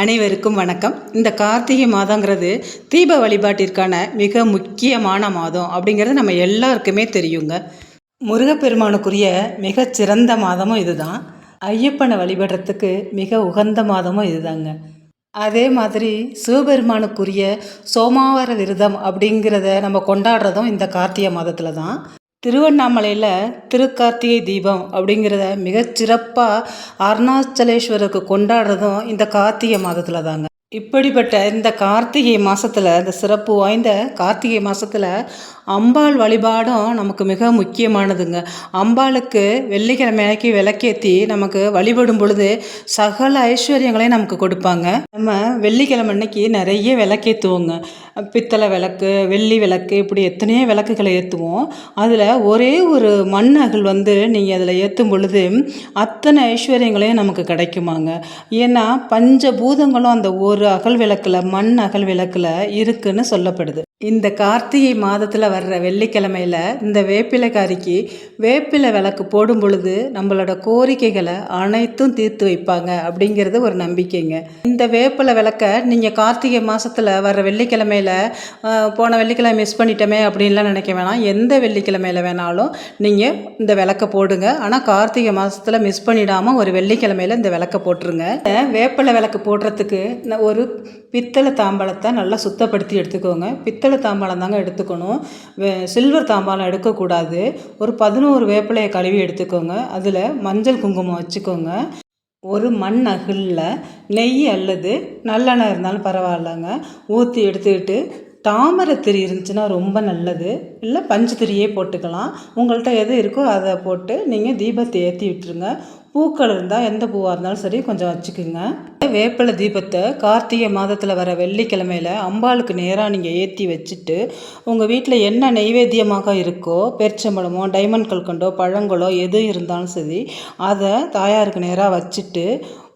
அனைவருக்கும் வணக்கம். இந்த கார்த்திகை மாதங்கிறது தீப வழிபாட்டிற்கான மிக முக்கியமான மாதம் அப்படிங்கிறது நம்ம எல்லாருக்குமே தெரியுங்க. முருகப்பெருமானுக்குரிய மிகச்சிறந்த மாதமும் இதுதான். ஐயப்பனை வழிபடுறதுக்கு மிக உகந்த மாதமும் இதுதாங்க. அதே மாதிரி சிவபெருமானுக்குரிய சோமாவார விரதம் அப்படிங்கிறத நம்ம கொண்டாடுறதும் இந்த கார்த்திகை மாதத்தில் தான். திருவண்ணாமலையில் திருக்கார்த்திகை தீபம் அப்படிங்கிறத மிகச்சிறப்பாக அருணாச்சலேஸ்வரருக்கு கொண்டாடுறதும் இந்த கார்த்திகை மாதத்தில் தாங்க இப்படிப்பட்ட இந்த கார்த்திகை மாதத்தில் இந்த சிறப்பு வாய்ந்த கார்த்திகை மாதத்தில் அம்பாள் வழிபாடும் நமக்கு மிக முக்கியமானதுங்க. அம்பாளுக்கு வெள்ளிக்கிழமை அன்னைக்கு விளக்கேற்றி நமக்கு வழிபடும் பொழுது சகல ஐஸ்வர்யங்களையும் நமக்கு கொடுப்பாங்க. நம்ம வெள்ளிக்கிழமை அன்னைக்கு நிறைய விளக்கேற்றுவோங்க பித்தளை விளக்கு வெள்ளி விளக்கு இப்படி எத்தனையோ விளக்குகளை ஏற்றுவோம் அதில் ஒரே ஒரு மண் அகல் வந்து நீங்கள் அதில் ஏற்றும் பொழுது அத்தனை ஐஸ்வர்யங்களையும் நமக்கு கிடைக்குமாங்க. ஏன்னா பஞ்சபூதங்களும் அந்த ஒரு அகல் விளக்கில் மண் அகல் விளக்கில் இருக்குன்னு சொல்லப்படுது. இந்த கார்த்திகை மாதத்தில் வர்ற வெள்ளிக்கிழமையில் இந்த வேப்பிலைக்காரிக்கு வேப்பிலை விளக்கு போடும் பொழுது நம்மளோட கோரிக்கைகளை அனைத்தும் தீர்த்து வைப்பாங்க அப்படிங்கிறது ஒரு நம்பிக்கைங்க. இந்த வேப்பிலை விளக்கை நீங்கள் கார்த்திகை மாதத்தில் வர்ற வெள்ளிக்கிழமையில் போன வெள்ளிக்கிழமை மிஸ் பண்ணிட்டோமே அப்படின்லாம் நினைக்க வேணாம். எந்த வெள்ளிக்கிழமையில் வேணாலும் நீங்கள் இந்த விளக்கை போடுங்க. ஆனால் கார்த்திகை மாதத்தில் மிஸ் பண்ணிடாமல் ஒரு வெள்ளிக்கிழமையில் இந்த விளக்கை போட்டுருங்க. வேப்பிலை விளக்கு போடுறதுக்கு ஒரு பித்தளை தாம்பழத்தை நல்லா சுத்தப்படுத்தி எடுத்துக்கோங்க. பித்தளை தாம்பாளம் தாங்க எடுத்துக்கணும். சில்வர் தாம்பாளம் எடுக்கக்கூடாது. ஒரு பதினோரு வேப்பிலையை கழுவி எடுத்துக்கோங்க. அதில் மஞ்சள் குங்குமம் வச்சுக்கோங்க. ஒரு மண் அகிலில் நெய் அல்லது நல்லெண்ணெய் இருந்தாலும் பரவாயில்லங்க. ஊற்றி எடுத்துக்கிட்டு தாமரை திரி இருந்துச்சுன்னா ரொம்ப நல்லது. இல்லை பஞ்சு திரியே போட்டுக்கலாம். உங்கள்கிட்ட எது இருக்கோ அதை போட்டு நீங்கள் தீபத்தை ஏற்றி விட்டுருங்க. பூக்கள் இருந்தால் எந்த பூவாக இருந்தாலும் சரி கொஞ்சம் வச்சுக்குங்க. வேப்பிலை தீபத்தை கார்த்திகை மாதத்தில் வர வெள்ளிக்கிழமையில் அம்பாளுக்கு நேராக நீங்கள் ஏற்றி வச்சுட்டு உங்கள் வீட்டில் என்ன நைவேத்தியமாக இருக்கோ பெருச்சம்பழமோ டைமண்ட் கல்கண்டோ பழங்களோ எது இருந்தாலும் சரி அதை தாயாருக்கு நேராக வச்சுட்டு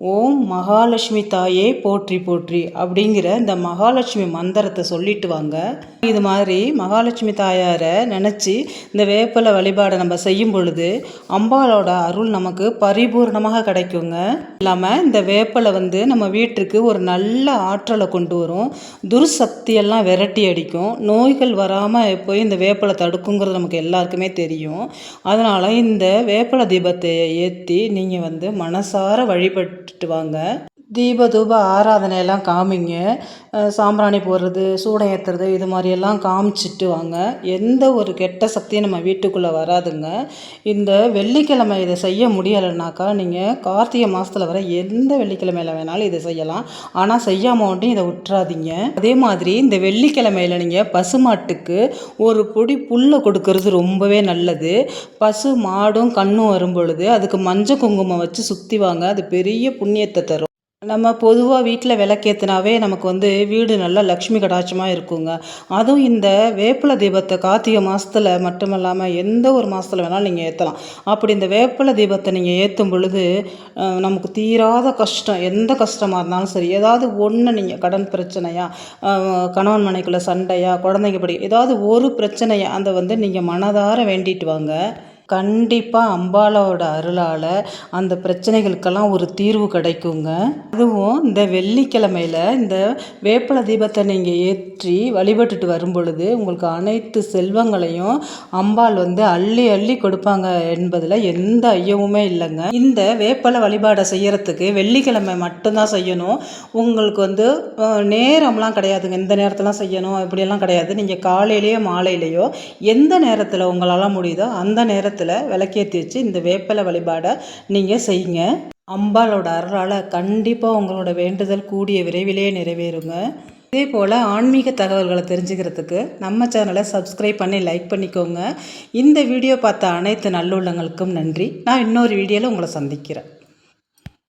ஓம் மகாலட்சுமி தாயே போற்றி போற்றி அப்படிங்கிற இந்த மகாலட்சுமி மந்திரத்தை சொல்லிட்டு வாங்க. இது மாதிரி மகாலட்சுமி தாயாரை நினச்சி இந்த வேப்பலை வழிபாடை நம்ம செய்யும் பொழுது அம்பாலோட அருள் நமக்கு பரிபூர்ணமாக கிடைக்குங்க. இல்லாமல் இந்த வேப்பலை வந்து நம்ம வீட்டுக்கு ஒரு நல்ல ஆற்றலை கொண்டு வரும். துர்சக்தியெல்லாம் விரட்டி அடிக்கும். நோய்கள் வராமல் போய் இந்த வேப்பலை தடுக்குங்கிறது நமக்கு எல்லாருக்குமே தெரியும். அதனால் இந்த வேப்பலை தீபத்தை ஏற்றி நீங்கள் வந்து மனசார வழிபட்டு விட்டுட்டு வாங்க. தீப தூப ஆராதனையெல்லாம் காமிங்க. சாம்பிராணி போடுறது சூடம் ஏற்றுறது இது மாதிரியெல்லாம் காமிச்சிட்டு வாங்க. எந்த ஒரு கெட்ட சக்தியும் நம்ம வீட்டுக்குள்ளே வராதுங்க. இந்த வெள்ளிக்கிழமை இதை செய்ய முடியலைனாக்கா நீங்கள் கார்த்திகை மாதத்தில் வர எந்த வெள்ளிக்கிழமையில் வேணாலும் இதை செய்யலாம். ஆனால் செய்யாமல் மட்டும் இதை விட்டுறாதீங்க அதே மாதிரி இந்த வெள்ளிக்கிழமையில் நீங்கள் பசுமாட்டுக்கு ஒரு பொடி புல்லை கொடுக்கறது ரொம்பவே நல்லது. பசு மாடும் கண்ணும் வரும் பொழுது அதுக்கு மஞ்சள் குங்குமம் வச்சு சுற்றி வாங்க. அது பெரிய புண்ணியத்தை தரும். நம்ம பொதுவாக வீட்டில் விளக்கேற்றினாவே நமக்கு வந்து வீடு நல்லா லக்ஷ்மி கடாட்சமாக இருக்குங்க. அதுவும் இந்த வேப்பிலை தீபத்தை கார்த்திகை மாதத்தில் மட்டுமல்லாமல் எந்த ஒரு மாதத்தில் வேணாலும் நீங்கள் ஏற்றலாம் அப்படி இந்த வேப்பிலை தீபத்தை நீங்கள் ஏற்றும் பொழுது நமக்கு தீராத கஷ்டம். எந்த கஷ்டமாக இருந்தாலும் சரி ஏதாவது ஒன்று நீங்கள் கடன் பிரச்சனையா கணவன் மனைக்குள்ளே சண்டையா குழந்தைங்க படி ஏதாவது ஒரு பிரச்சனையா அந்த வந்து நீங்கள் மனதார வேண்டிட்டு வாங்க. கண்டிப்பாக அம்பாலோட அருளால் அந்த பிரச்சனைகளுக்கெல்லாம் ஒரு தீர்வு கிடைக்குங்க. அதுவும் இந்த வெள்ளிக்கிழமையில் இந்த வேப்பல தீபத்தை நீங்கள் ஏற்றி வழிபட்டுட்டு வரும் பொழுது உங்களுக்கு அனைத்து செல்வங்களையும் அம்பாள் வந்து அள்ளி அள்ளி கொடுப்பாங்க என்பதில் எந்த ஐயமுமே இல்லைங்க. இந்த வேப்பல வழிபாடை செய்யறதுக்கு வெள்ளிக்கிழமை மட்டும்தான் செய்யணும். உங்களுக்கு வந்து நேரம்லாம் கிடையாதுங்க. இந்த நேரத்தெல்லாம் செய்யணும் இப்படியெல்லாம் கிடையாது. நீங்கள் காலையிலேயோ மாலையிலேயோ எந்த நேரத்தில் உங்களால் முடியுதோ அந்த நேரத்தில் நேரத்தில் விளக்கேற்றி வச்சு இந்த வேப்பலை வழிபாடை நீங்கள் செய்யுங்க. அம்பாலோட அருளால் கண்டிப்பாக உங்களோட வேண்டுதல் கூடிய விரைவிலே நிறைவேறுங்க. இதே போல் ஆன்மீக தகவல்களை தெரிஞ்சுக்கிறதுக்கு நம்ம சேனலை சப்ஸ்கிரைப் பண்ணி லைக் பண்ணிக்கோங்க. இந்த வீடியோ பார்த்த அனைத்து நல்லுள்ளங்களுக்கும் நன்றி. நான் இன்னொரு வீடியோவில் உங்களை சந்திக்கிறேன்.